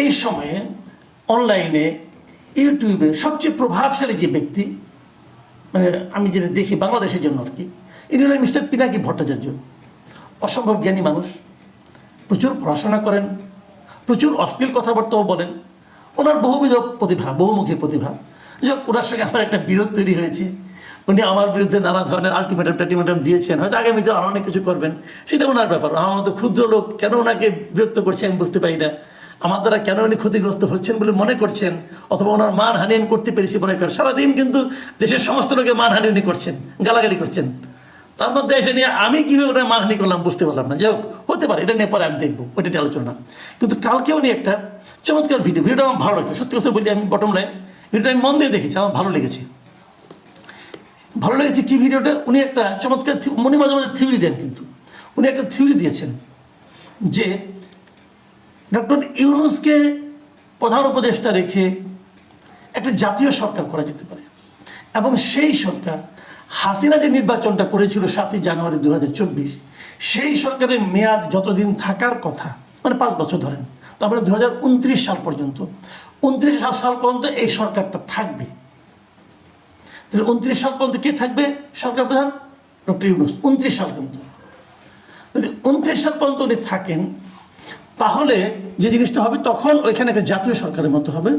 এই সময়ে অনলাইনে, ইউটিউবে সবচেয়ে প্রভাবশালী যে ব্যক্তি মানে আমি যেটা দেখি বাংলাদেশের জন্য আর কি, ইনি হলেন মিস্টার পিনাকি ভট্টাচার্য। অসম্ভব জ্ঞানী মানুষ, প্রচুর পড়াশোনা করেন, প্রচুর অশ্লীল কথাবার্তাও বলেন, ওনার বহুবিধ প্রতিভা, বহুমুখী প্রতিভা। যাক ওনার সঙ্গে আমার একটা বিরোধ তৈরি হয়েছে। উনি আমার বিরুদ্ধে নানা ধরনের আলটিমেটাম টালটিমেটাম দিয়েছেন। হয়তো আগামীতে আরও অনেক কিছু করবেন, সেটা ওনার ব্যাপার। আমার মতো ক্ষুদ্র লোক কেন ওনাকে বিরক্ত করছে আমি বুঝতে পারি না। আমার দ্বারা কেন উনি ক্ষতিগ্রস্ত হচ্ছেন বলে মনে করছেন? অথবা ওনার মানহানি আমি করতে পেরেছি মনে করেন। সারাদিন কিন্তু দেশের সমস্ত লোকে মানহানি উনি করছেন, গালাগালি করছেন। তার মধ্যে এসে নিয়ে আমি কীভাবে ওটা মানহানি করলাম বুঝতে পারলাম না। যাই হোক, হতে পারে, এটা নিয়ে পরে আমি দেখব, ওইটা নিয়ে আলোচনা। কিন্তু কালকে উনি একটা চমৎকার ভিডিও ভিডিওটা আমার ভালো লাগছে। সত্যি কথা বলি আমি বটম লাইন ভিডিওটা আমি মন দিয়ে দেখেছি, আমার ভালো লেগেছে। ভালো লেগেছে কি ভিডিওটা উনি একটা চমৎকার উনি মাঝে মাঝে থিওরি দেন কিন্তু। উনি একটা থিওরি দিয়েছেন যে ডক্টর ইউনুসকে প্রধান উপদেষ্টা রেখে একটা জাতীয় সরকার করা যেতে পারে। এবং সেই সরকার হাসিনা যে নির্বাচনটা করেছিল সাতই জানুয়ারি দু হাজার চব্বিশ, সেই সরকারের মেয়াদ যতদিন থাকার কথা মানে পাঁচ বছর ধরেন, তারপরে দু হাজার উনত্রিশ সাল পর্যন্ত, উনত্রিশ সাল সাল পর্যন্ত এই সরকারটা থাকবে। তাহলে উনত্রিশ সাল পর্যন্ত কে থাকবে? সরকার প্রধান ডক্টর ইউনুস, উনত্রিশ সাল পর্যন্ত। যদি উনত্রিশ সাল পর্যন্ত উনি থাকেন তাহলে যে জিনিসটা হবে, তখন ওইখানে একটা জাতীয় সরকারের মতো হবে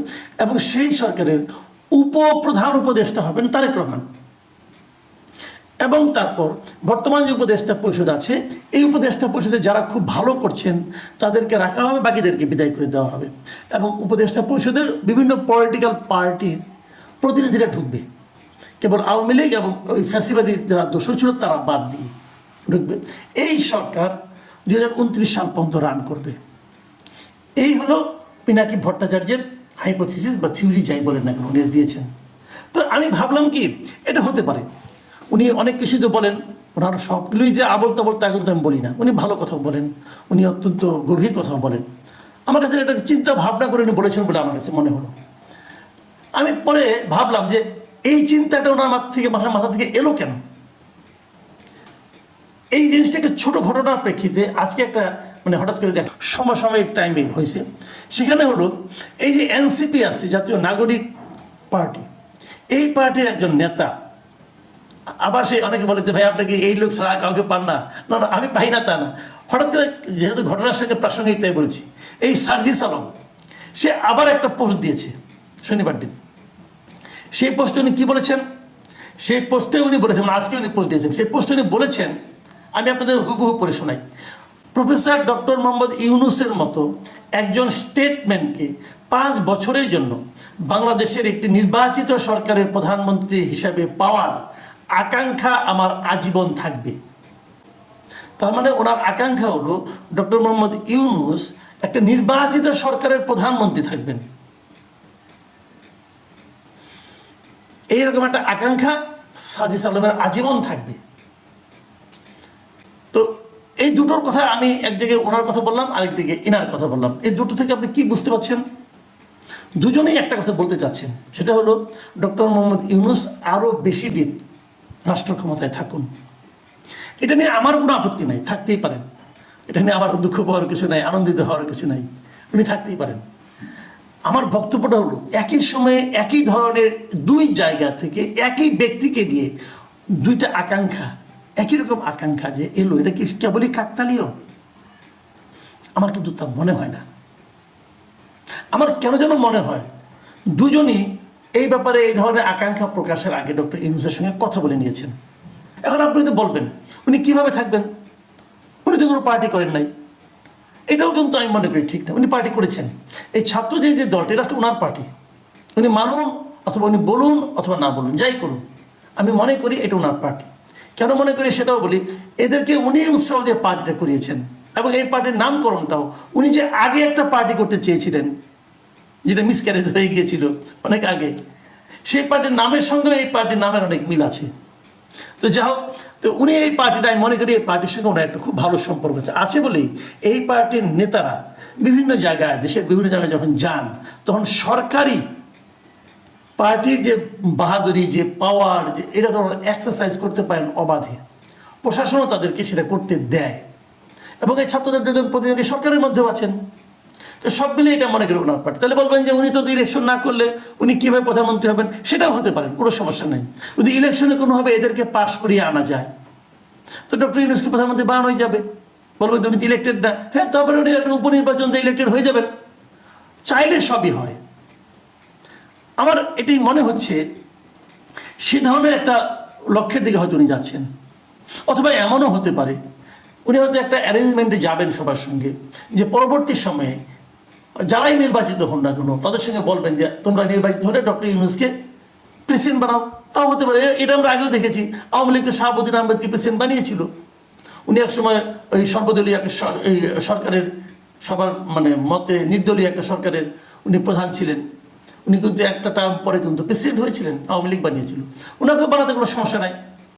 এবং সেই সরকারের উপপ্রধান উপদেষ্টা হবেন তারেক রহমান। এবং তারপর বর্তমান যে উপদেষ্টা পরিষদ আছে, এই উপদেষ্টা পরিষদে যারা খুব ভালো করছেন, তাদেরকে রাখা হবে, বাকিদেরকে বিদায় করে দেওয়া হবে। এবং উপদেষ্টা পরিষদে বিভিন্ন পলিটিক্যাল পার্টির প্রতিনিধিরা ঢুকবে। কেবল আওয়ামী লীগ এবং ওই ফ্যাসিবাদী যারা দোষর ছিল, তারা বাদ দিয়ে ঢুকবে। এই সরকার দু হাজার উনত্রিশ সাল পর্যন্ত রান করবে। এই হলো পিনাকি ভট্টাচার্যের হাইপোথিসিস বা থিওরি যাই বলেন না কেন, উনি দিয়েছেন। তো আমি ভাবলাম কি, এটা হতে পারে। উনি অনেক কিছু তো বলেন, ওনার সবগুলোই যে আবল তাবল তা কিন্তু আমি বলি না। উনি ভালো কথা বলেন, উনি অত্যন্ত গভীর কথা বলেন। আমার কাছে এটা চিন্তা ভাবনা করে উনি বলেছেন বলে আমার কাছে মনে হলো। আমি পরে ভাবলাম যে এই চিন্তাটা ওনার মাথা থেকে মাথা মাথা থেকে এলো কেন? এই জিনিসটা একটা ছোট ঘটনার প্রেক্ষিতে আজকে একটা মানে হঠাৎ করে দেখ, সমসাময়িক টাইমে হয়েছে। সেখানে হলো, এই যে এনসিপি আছে, জাতীয় নাগরিক পার্টি, এই পার্টির একজন নেতা, আবার সে অনেকে বলে যে, ভাই আপনাকে এই লোক ছাড়া কাউকে পান না? না না, আমি পাই না তা না। হঠাৎ করে যেহেতু ঘটনার সঙ্গে প্রাসঙ্গিক তাই বলছি, এই সার্জিস আলম, সে আবার একটা পোস্ট দিয়েছে শনিবার দিন। সেই পোস্টে উনি কী বলেছেন? সেই পোস্টে উনি বলেছেন, আজকে উনি পোস্ট দিয়েছেন। সেই পোস্টে উনি বলেছেন, আমি আপনাদের হুবহু পড়ে শোনাই। প্রফেসর ডক্টর মোহাম্মদ ইউনুসের মতো একজন স্টেটমেন্টকে পাঁচ বছরের জন্য বাংলাদেশের একটি নির্বাচিত সরকারের প্রধানমন্ত্রী হিসাবে পাওয়ার আকাঙ্ক্ষা আমার আজীবন থাকবে। তার মানে ওনার আকাঙ্ক্ষা হলো ডক্টর মোহাম্মদ ইউনুস একটা নির্বাচিত সরকারের প্রধানমন্ত্রী থাকবেন। এইরকম একটা আকাঙ্ক্ষা সাজিস আলমের আজীবন থাকবে। দুটোর কথা আমি একদিকে ওনার কথা বললাম, আরেকদিকে ইনার কথা বললাম। এই দুটো থেকে আপনি কি বুঝতে পারছেন? দুজনেই একটা কথা বলতে চাচ্ছেন। সেটা হলো, ডক্টর মোহাম্মদ ইউনুস আরও বেশি দিন রাষ্ট্র ক্ষমতায় থাকুন। এটা নিয়ে আমার কোনো আপত্তি নাই, থাকতেই পারেন। এটা নিয়ে আমার দুঃখ পাওয়ার কিছু নাই, আনন্দিত হওয়ার কিছু নাই, উনি থাকতেই পারেন। আমার বক্তব্যটা হলো, একই সময়ে একই ধরনের দুই জায়গা থেকে একই ব্যক্তিকে নিয়ে দুইটা আকাঙ্ক্ষা একই রকম আকাঙ্ক্ষা যে, এলো, এটা কি কেবলই কাকতালীয়? আমার কিন্তু তা মনে হয় না। আমার কেন যেন মনে হয়, দুজনই এই ব্যাপারে এই ধরনের আকাঙ্ক্ষা প্রকাশের আগে ডক্টর ইউনুসের সঙ্গে কথা বলে নিয়েছেন। এখন আপনি তো বলবেন, উনি কীভাবে থাকবেন? উনি তো কোনো পার্টি করেন নাই। এটাও কিন্তু আমি মনে করি ঠিক না। উনি পার্টি করেছেন। এই ছাত্র যে যে দলটা, এটা ওনার পার্টি। উনি মানুন অথবা উনি বলুন অথবা না বলুন, যাই করুন। আমি মনে করি এটা ওনার পার্টি। কেন মনে করি সেটাও বলি, এদেরকে উনি উৎসাহ দিয়ে পার্টিটা করিয়েছেন এবং এই পার্টির নামকরণটাও। উনি যে আগে একটা পার্টি করতে চেয়েছিলেন, যেটা মিসক্যারেজ হয়ে গিয়েছিল অনেক আগে, সেই পার্টির নামের সঙ্গে এই পার্টির নামের অনেক মিল আছে। তো যাই হোক, তো উনি এই পার্টিটা আমি মনে করি এই পার্টির সঙ্গে ওনার একটা খুব ভালো সম্পর্ক আছে। আছে বলেই এই পার্টির নেতারা বিভিন্ন জায়গায়, দেশের বিভিন্ন জায়গায় যখন যান, তখন সরকারি পার্টির যে বাহাদুরি, যে পাওয়ার যে এটা তো এক্সারসাইজ করতে পারেন অবাধে। প্রশাসনও তাদেরকে সেটা করতে দেয়। এবং এই ছাত্রদের দুজন প্রতিনিধি সরকারের মধ্যেও আছেন। তো সব মিলে এটা মনে করি ওনার পার্টি তাহলে বলবেন যে উনি তো ইলেকশন না করলে উনি কীভাবে প্রধানমন্ত্রী হবেন? সেটাও হতে পারেন কোনো সমস্যা নেই। যদি ইলেকশনে কোনোভাবে এদেরকে পাশ করিয়ে আনা যায়, তো ডক্টর ইউনুসকে প্রধানমন্ত্রী বানানো হয়ে যাবে। বলবেন তুমি ইলেক্টেড না। হ্যাঁ তারপরে উনি একটা উপনির্বাচন দিয়ে ইলেক্টেড হয়ে যাবেন। চাইলে সবই হয়। আমার এটি মনে হচ্ছে, সে ধরনের একটা লক্ষ্যের দিকে হয়তো উনি যাচ্ছেন। অথবা এমনও হতে পারে, উনি হয়তো একটা অ্যারেঞ্জমেন্টে যাবেন সবার সঙ্গে, যে পরবর্তী সময়ে যারাই নির্বাচিত হন না কেন, তাদের সঙ্গে বলবেন যে, তোমরা নির্বাচিত হলে ডক্টর ইউনুসকে প্রেসিডেন্ট বানাও। তাও হতে পারে, এটা আমরা আগেও দেখেছি, আওয়ামী লীগ তো শাহাবুদ্দিন আহমেদকে প্রেসিডেন্ট বানিয়েছিল। উনি এক সময় ওই সর্বদলীয় একটা সরকারের সবার মানে মতে নির্দলীয় একটা সরকারের উনি প্রধান ছিলেন। উনি কিন্তু একটা টার্ম পরে কিন্তু প্রেসিডেন্ট হয়েছিলেন, আওয়ামী লীগ বানিয়েছিল। ওনাকে বানাতে কোনো সমস্যা নাই।